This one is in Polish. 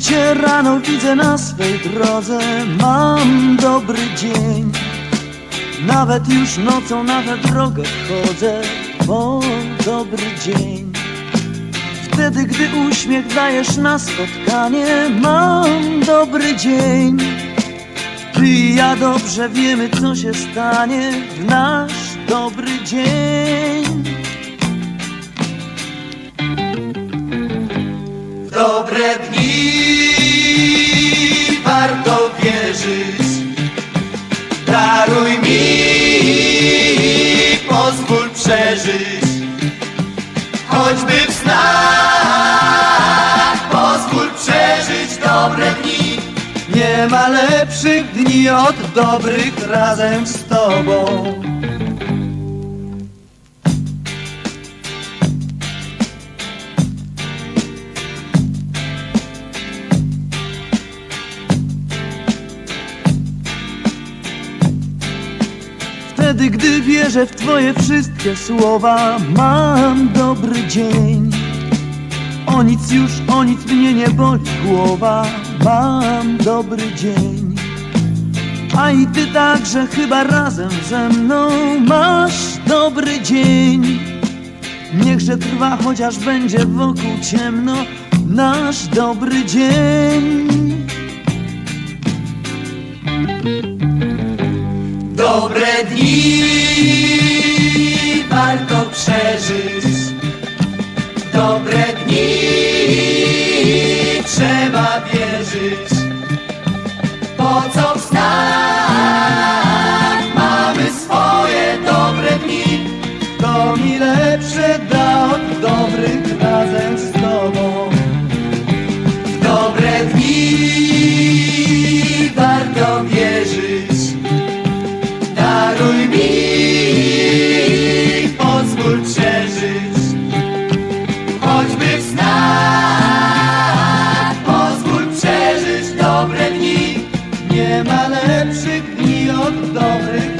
cię rano widzę na swej drodze Mam dobry dzień. Nawet już nocą na tę drogę wchodzę Bo dobry dzień. Wtedy, gdy uśmiech dajesz na spotkanie Mam dobry dzień. Ty i ja dobrze wiemy, co się stanie W nasz dobry dzień. W dobre dni warto wierzyć. Daruj mi, pozwól przeżyć. Choćby w snach, pozwól przeżyć dobre dni. Nie ma lepszych dni od dobrych razem z tobą Wtedy, gdy wierzę w twoje wszystkie słowa Mam dobry dzień. O nic już, o nic mnie nie boli głowa Mam dobry dzień. A i ty także chyba razem ze mną Masz dobry dzień. Niechże trwa, chociaż będzie wokół ciemno Nasz dobry dzień Dobre dni warto przeżyć. Dobre dni trzeba wierzyć. Po co w Nie ma lepszych dni od dobrych.